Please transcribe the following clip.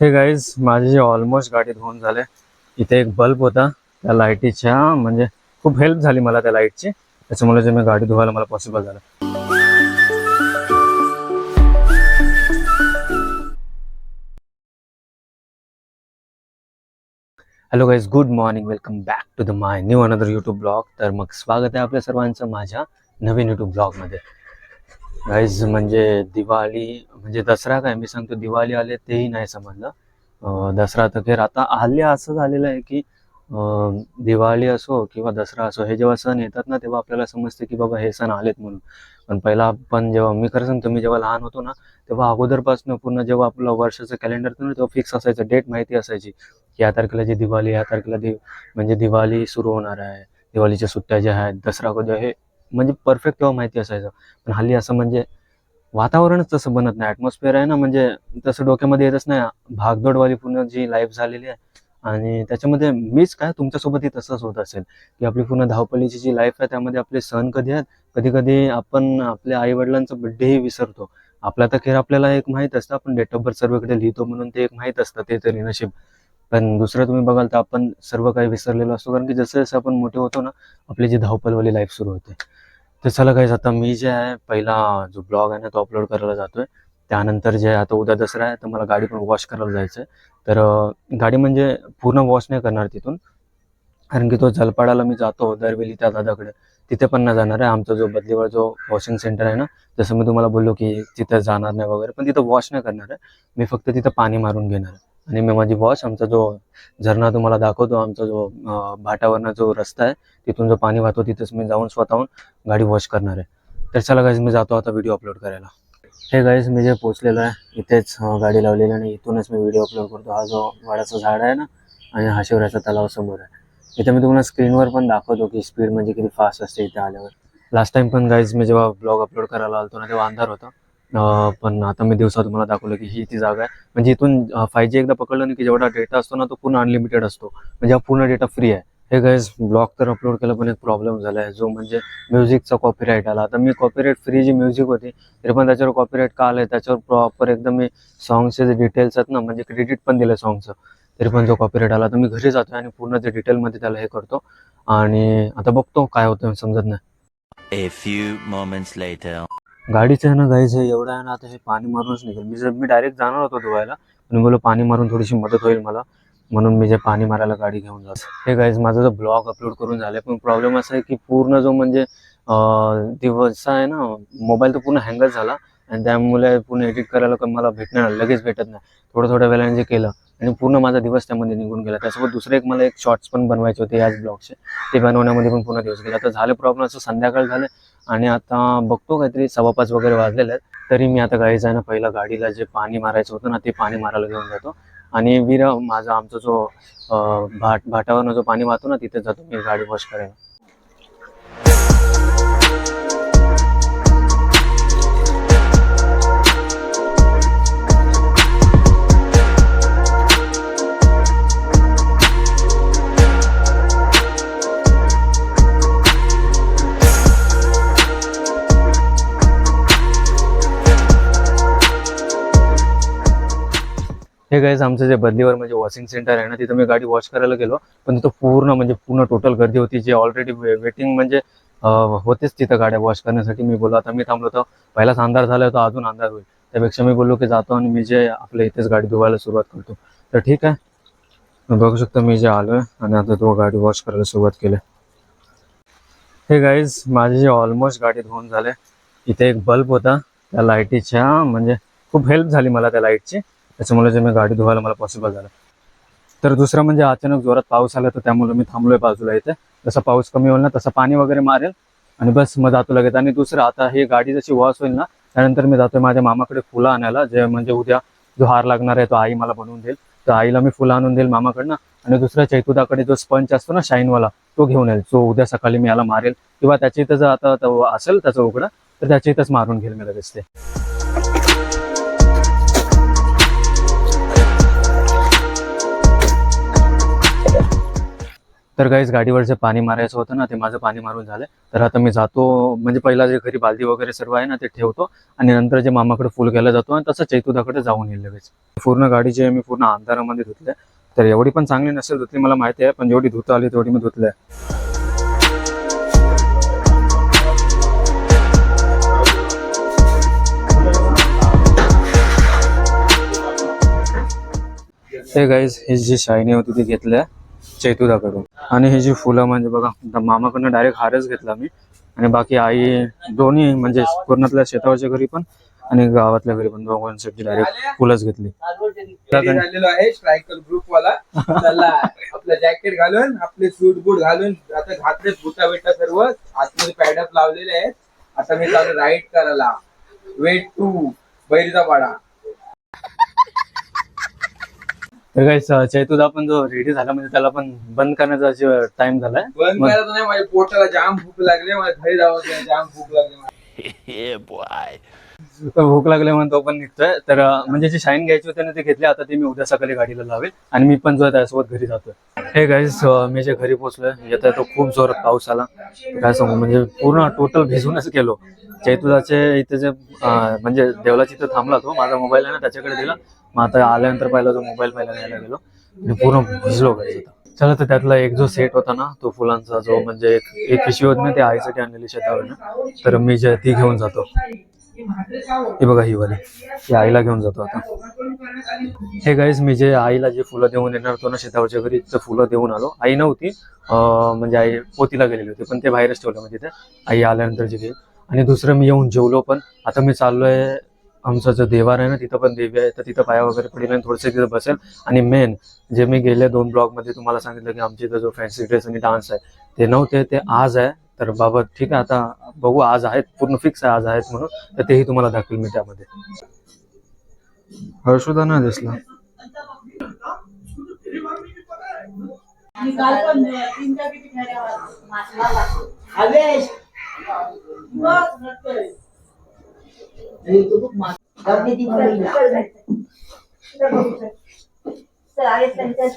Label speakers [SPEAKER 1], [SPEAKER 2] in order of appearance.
[SPEAKER 1] हे गाईज माझी जी ऑलमोस्ट गाडी धुवून झाले इथे एक बल्ब होता त्या लाईटीच्या म्हणजे खूप हेल्प झाली मला त्या लाईटची त्याच्यामुळे जे मी गाडी धुवायला मला पॉसिबल झालं. Hello guys good morning welcome back to the my new another YouTube blog तर मग स्वागत आहे आपल्या सर्वांचं माझ्या नवीन युट्यूब ब्लॉगमध्ये गाईज म्हणजे दिवाळी म्हणजे दसरा काय? मी सांगतो दिवाळी आले तेही नाही समजलं. दसरा तर खेर आता हल्ली असं झालेलं आहे की दिवाळी असो किंवा दसरा असो हे जेव्हा सण येतात ना तेव्हा आपल्याला समजते की बाबा हे सण आलेत म्हणून. पण पहिला आपण जेव्हा मी खरं सांगतो मी जेव्हा लहान होतो ना तेव्हा अगोदरपासून पूर्ण जेव्हा आपलं वर्षाचं कॅलेंडर ना तेव्हा फिक्स असायचं डेट माहिती असायची की या तारखेला जी दिवाळी या तारखेला दि म्हणजे दिवाळी सुरू होणार आहे. दिवाळीच्या सुट्ट्या ज्या आहेत दसरा कधी हे म्हणजे परफेक्ट तेव्हा माहिती असायचं. पण हल्ली असं म्हणजे वातावरणच तसं बनत नाही. ॲटमॉस्फिअर आहे ना म्हणजे तसं डोक्यामध्ये येतच नाही. भागदौडवाली पूर्ण जी लाईफ झालेली आहे. आणि त्याच्यामध्ये मीच काय तुमच्यासोबतही तसंच होत असेल. की आपली पूर्ण धावपलीची जी लाईफ आहे त्यामध्ये आपले सण कधी आहेत? कधी कधी आपण आपल्या आईवडिलांचा बड्डेही विसरतो. आपला तर खेळ आपल्याला एक माहीत असतं. आपण डेट ऑफ बर्थ सर्वकडे लिहितो म्हणून ते एक माहीत असतं ते तरी नशीब. पण दुसरं तुम्ही बघाल तर आपण सर्व काही विसरलेलो असतो. कारण की जसं जसं आपण मोठे होतो ना आपली जी धावपलवाली लाईफ सुरू होते. तर चला काय आता मी जे आहे पहिला जो ब्लॉग आहे ना तो अपलोड करायला जातोय. त्यानंतर जे आहे, आता उद्या दसरा आहे तर मला गाडी पण वॉश करायला जायचं आहे. तर गाडी म्हणजे पूर्ण वॉश नाही करणार तिथून. कारण की तो जलपाडाला मी जातो दरवेळी त्या दादाकडे. तिथे पण नाही जाणार आहे. आमचा जो बदलीवर जो वॉशिंग सेंटर आहे ना जसं मी तुम्हाला बोललो की तिथं जाणार नाही वगैरे पण तिथं वॉश नाही करणार आहे. मी फक्त तिथं पाणी मारून घेणार आहे. आणि मी माझी वॉश आमचा जो झरणा तुम्हाला दाखवतो आमचा जो भाटावरनं जो रस्ता आहे तिथून जो पाणी वाहतो तिथेच मी जाऊन स्वतःहून गाडी वॉश करणार आहे. तर चला गाईज मी जातो आता व्हिडिओ अपलोड करायला. हे गाईज मी जे पोचलेलो आहे इथेच गाडी लावलेली आणि इथूनच मी व्हिडिओ अपलोड करतो. हा जो वाडाचा झाड आहे ना आणि हा शिवराचा तलाव समोर आहे. इथे मी तुम्हाला स्क्रीनवर पण दाखवतो की स्पीड म्हणजे किती फास्ट असते इथे आल्यावर. लास्ट टाइम पण गाईज मी जेव्हा ब्लॉग अपलोड करायला आलतो ना तेव्हा अंधार होता. पण आता मी दिवसा तुम्हाला दाखवलं की ही ती जागा आहे. म्हणजे इथून फाय जी एकदा पकडलं ना की जेवढा डेटा असतो ना तो पूर्ण अनलिमिटेड असतो. म्हणजे हा पूर्ण डेटा फ्री आहे. हे गाईज ब्लॉग तर अपलोड केलं पण एक प्रॉब्लेम झाला आहे जो म्हणजे म्युझिकचा कॉपीराईट आला. आता मी कॉपीराईट फ्री जी म्युझिक होती तरी पण त्याच्यावर कॉपीराईट का आलं त्याच्यावर प्रॉपर एकदम मी सॉंगचे जे डिटेल्स आहेत ना म्हणजे क्रेडिट पण दिलं सॉंगचं तरी पण जो कॉपीराईट आला तर मी घरी जातो आणि पूर्ण ते डिटेलमध्ये त्याला हे करतो. आणि आता बघतो काय होतं समजत नाही. गाडीचं आहे ना गाईचं एवढं आहे ना आता हे पाणी मारूनच निघेल. मी जर मी डायरेक्ट जाणार होतो धुवायला पण बोलो पाणी मारून थोडीशी मदत होईल मला म्हणून मी जे पाणी मारायला गाडी घेऊन जातो. हे गाईज माझा जो ब्लॉग अपलोड करून झालाय पण प्रॉब्लेम असा आहे की पूर्ण जो म्हणजे दिवस आहे ना मोबाईल तर पूर्ण हँगच झाला आणि त्यामुळे पूर्ण एडिट करायला पण मला भेटणार लगेच भेटत नाही. थोडं थोड्या वेळाने जे केलं आणि पूर्ण माझा दिवस त्यामध्ये निघून गेला. त्यासोबत दुसरे एक मला एक शॉर्ट्स पण बनवायचे होते याच ब्लॉगचे ते बनवण्यामध्ये पण पूर्ण दिवस गेला. तर झाले प्रॉब्लेम असं संध्याकाळ झाले आणि आता बघतो काहीतरी सव्वा पाच वगैरे वाजलेले आहेत. तरी मी आता गाडी जायना ना पहिला गाडीला जे पाणी मारायचं होतं ना ते पाणी मारायला घेऊन जातो. आणि वीर माझा आमचा जो भाट भाटावरनं जो पाणी वाहतो ना तिथे जातो मी गाडी वॉश करायला. हे गाईज आमचं जे बदलीवर म्हणजे वॉशिंग सेंटर आहे ना तिथं मी गाडी वॉश करायला गेलो. पण तिथं पूर्ण म्हणजे पूर्ण टोटल गर्दी होती. जे ऑलरेडी वेटिंग म्हणजे होतेच तिथं गाड्या वॉश करण्यासाठी. मी बोललो आता मी थांबलो होतो पहिलाच अंधार झाला होता अजून अंधार होईल. त्यापेक्षा मी बोललो की जातो आणि मी जे आपल्या इथेच गाडी धुवायला सुरुवात करतो. तर ठीक आहे. बघू शकतो मी जे आलोय आणि आता तो गाडी वॉश करायला सुरुवात केली. हे गाईज माझी जे ऑलमोस्ट गाडी धुवून झाले इथे एक बल्ब होता. त्या लाईटीच्या म्हणजे खूप हेल्प झाली मला त्या लाईटची त्याच्यामुळे जे मी गाडी धुवायला मला पॉसिबल झालं. तर दुसरं म्हणजे अचानक जोरात पाऊस आला तर त्यामुळे मी थांबलोय बाजूला इथे. जसा पाऊस कमी होईल ना तसं पाणी वगैरे मारेल आणि बस मग जातो लगेच. आणि दुसरं आता ही गाडी जशी वॉश होईल ना त्यानंतर मी जातोय माझ्या मामाकडे फुलं आणायला जे म्हणजे उद्या जो हार लागणार आहे तो आई मला बनवून देईल. तर आईला मी फुलं आणून देईल मामाकडनं. आणि दुसऱ्या चैतुदाकडे जो स्पंच असतो ना शाईनवाला तो घेऊन येईल. जो उद्या सकाळी मी याला मारेल. किंवा त्याच्या इथं जर आता असेल त्याचा उघडा तर त्याच्या इथंच मारून घेईल मी लगेच ते. तर काहीच गाडीवर जे पाणी मारायचं होतं ना ते माझं पाणी मारून झालं. तर आता मी जातो म्हणजे पहिला जे घरी बालदी वगैरे सर्व आहे ना ते ठेवतो. आणि नंतर जे मामाकडे फुल घ्यायला जातो आणि तसं चैतुदाकडे जाऊन येईल लगेच. पूर्ण गाडी जी मी पूर्ण अंधारामध्ये धुतले तर एवढी पण चांगली नसेल धुतली मला माहिती आहे पण जेवढी धुता आली तेवढी मी धुतले हे गाईज ही जी शायनी होती ती घेतल्या चैतुदाकडून. आणि ही जी फुलं म्हणजे बघा मामाकडनं डायरेक्ट हारच घेतला मी. आणि बाकी आई दोन्ही म्हणजे पूर्णातल्या शेतावरच्या घरी पण आणि गावातल्या घरी पण दोघांसाठी डायरेक्ट फुलंच घेतली.
[SPEAKER 2] आपलं जॅकेट घालून आपले सूट बूट घालून आता घातले बुटा बिटा सर्व. आतमध्ये पॅडअप लावलेले आहेत. आता मी चालू राईड करायला. वेट टू बैरीचा पाडा
[SPEAKER 1] तर काही चैतुदा पण जो रेडी झाला म्हणजे त्याला पण बंद करण्याचा टाइम झालाय.
[SPEAKER 2] बंद करायचं नाही माझ्या पोटाला जाम भूक लागली मला घरी जावं जाम भूक लागली
[SPEAKER 1] भूक लागले म्हणून तो पण निघतोय. तर म्हणजे जी शाईन घ्यायची होती ना ती घेतली. आता ती मी उद्या सकाळी गाडीला लावेल. आणि मी पण जो आहे त्यासोबत घरी जातोय. हे गाईस मी जे घरी पोहोचलोय येता तो खूप जोरात पाऊस आला. काय सांगू म्हणजे पूर्ण टोटल भिजूनच गेलो. चैतुदाचे इथे जे म्हणजे देवलाची इथं थांबला तो माझा मोबाईल आहे ना त्याच्याकडे दिला. मग आता आल्यानंतर पहिला जो मोबाईल पहिला घ्यायला गेलो आणि पूर्ण भिजलो गाईस चला तर त्यातला एक जो सेट होता ना तो फुलांचा जो म्हणजे एक एक पिशवी होती ना ती आईसाठी आणलेली शेतावरनं तर मी जे ती घेऊन जातो. ही बघा ही वाली ही आईला घेऊन जातो आता. हे गाईज मी जे आईला जे फुलं देऊन येणार होतो ना शेतावरच्या घरी तर फुलं देऊन आलो. आई नव्हती म्हणजे आई पोतीला गेलेली होती पण ते बाहेरच ठेवलं म्हणजे तिथे आई आल्यानंतर जे आणि दुसरं मी येऊन जेवलो पण आता मी चाललोय आमचं जो देवार आहे ना तिथं पण देवी आहे. तर तिथं पाया वगैरे पडेल आणि थोडंसं तिथं बसेल. आणि मेन जे मी गेल्या दोन ब्लॉगमध्ये तुम्हाला सांगितलं की आमच्या इथं जो फॅन्सी ड्रेस आणि डान्स आहे ते नव्हते ते आज आहे. तर बाबा ठीक आहे आता बघू आज आहेत पूर्ण फिक्स आहे आज आहेत म्हणून. तर तेही तुम्हाला दाखवेल मी त्यामध्ये. हर्षुदा ना दिसला.
[SPEAKER 3] निकाल सर आहे त्यांच्या